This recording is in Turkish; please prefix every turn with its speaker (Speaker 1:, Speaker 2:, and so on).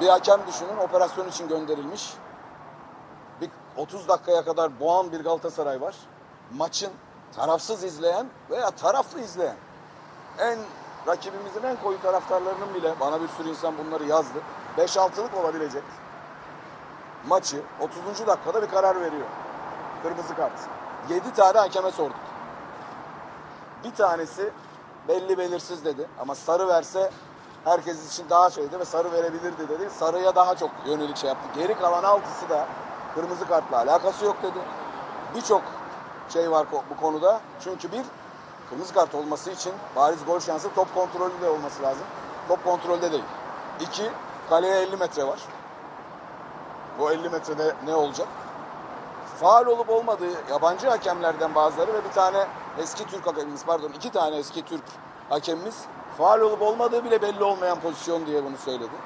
Speaker 1: Bir hakem düşünün operasyon için gönderilmiş. Bir 30 dakikaya kadar boğan bir Galatasaray var. Maçın tarafsız izleyen veya taraflı izleyen en rakibimizin en koyu taraftarlarının bile bana bir sürü insan bunları yazdı. 5-6'lık olabilecek maçı 30. dakikada bir karar veriyor. Kırmızı kart. 7 tane hakeme sorduk. Bir tanesi belli belirsiz dedi ama sarı verse herkes için daha şeydi ve sarı verebilirdi dedi. Sarıya daha çok yönelik şey yaptı. Geri kalan altısı da kırmızı kartla alakası yok dedi. Birçok şey var bu konuda. Çünkü bir kırmızı kart olması için bariz gol şansı top kontrolünde olması lazım. Top kontrolde değil. İki, kaleye 50 metre var. Bu 50 metrede ne olacak? Faal olup olmadığı yabancı hakemlerden bazıları ve bir tane eski Türk hakemimiz pardon iki tane eski Türk hakemimiz faal olup olmadığı bile belli olmayan pozisyon diye bunu söyledi.